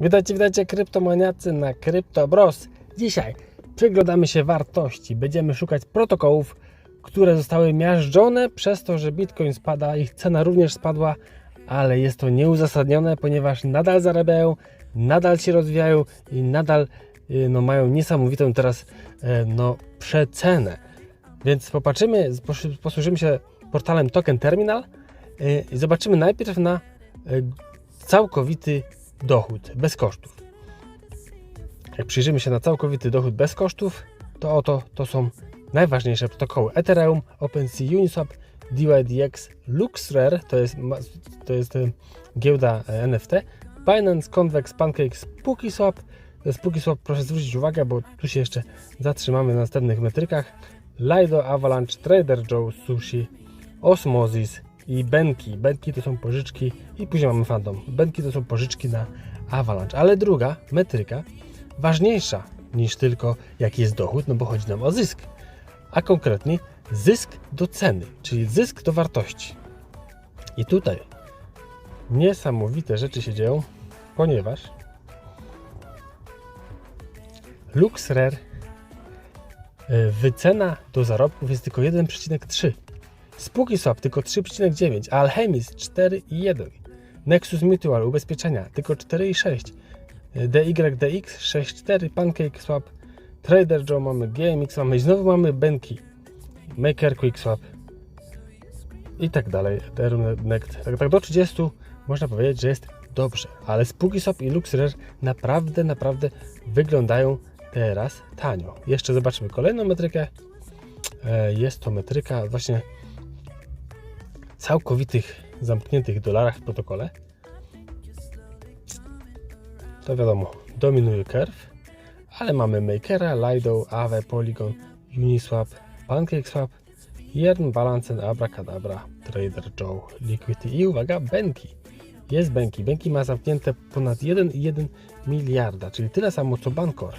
Witajcie, witajcie kryptomaniacy na CryptoBros. Dzisiaj przyglądamy się wartości. Będziemy szukać protokołów, które zostały miażdżone przez to, że Bitcoin spada, ich cena również spadła, ale jest to nieuzasadnione, ponieważ nadal zarabiają, nadal się rozwijają i nadal y, no, mają niesamowitą teraz e, no, przecenę. Więc popatrzymy, posłużymy się portalem Token Terminal y, i zobaczymy najpierw na y, całkowity dochód bez kosztów. Jak przyjrzymy się na całkowity dochód bez kosztów, to oto to są najważniejsze protokoły Ethereum, OpenSea, Uniswap, DYDX, LuxRare, to jest, to jest e, giełda e, NFT, Binance, Convex, Pancake, SpookySwap. To proszę zwrócić uwagę, bo tu się jeszcze zatrzymamy na następnych metrykach. Lido, Avalanche, Trader Joe, Sushi, Osmosis i Benki. Benki to są pożyczki i później mamy Phantom. Benki to są pożyczki na Avalanche. Ale druga metryka, ważniejsza niż tylko jaki jest dochód, no bo chodzi nam o zysk. A konkretnie zysk do ceny, czyli zysk do wartości. I tutaj niesamowite rzeczy się dzieją, ponieważ LuxRare y, wycena do zarobków jest tylko 1,3. Spółki Swap tylko 3,9, a Alchemis 4,1. Nexus Mutual ubezpieczenia tylko 4,6. DYDX 6,4. Pancake Swap. Trader Joe mamy GMX mamy znowu mamy Benki. Maker Quick Swap. I tak dalej. Ethereum Next. Tak, tak do 30 można powiedzieć, że jest dobrze. Ale spółki Swap i LuxRare naprawdę, naprawdę wyglądają teraz tanio. Jeszcze zobaczymy kolejną metrykę. E, Jest to metryka właśnie całkowitych zamkniętych dolarach w protokole, to wiadomo, dominuje Curve, ale mamy Makera, Lido, Aave, Polygon, Uniswap, PancakeSwap, Yearn, Balance, Abracadabra, Trader Joe, Liquidity i uwaga, Benki. Jest Benki. Benki ma zamknięte ponad 1,1 miliarda, czyli tyle samo co Bancor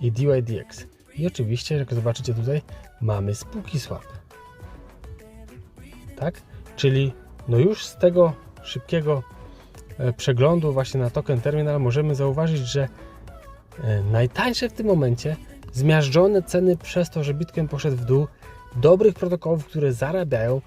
i DYDX. I oczywiście, jak zobaczycie tutaj, mamy spółki swap tak? Czyli no już z tego szybkiego e, przeglądu właśnie na token terminal możemy zauważyć, że e, najtańsze w tym momencie zmiażdżone ceny przez to, że Bitcoin poszedł w dół, dobrych protokołów, które zarabiają,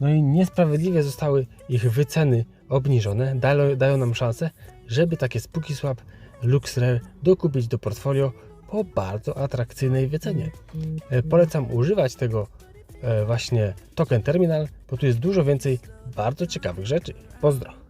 no i niesprawiedliwie zostały ich wyceny obniżone, dają, dają nam szansę, żeby takie spółki swap LuxRare dokupić do portfolio po bardzo atrakcyjnej wycenie. E, Polecam używać tego właśnie token terminal, bo tu jest dużo więcej bardzo ciekawych rzeczy. Pozdro!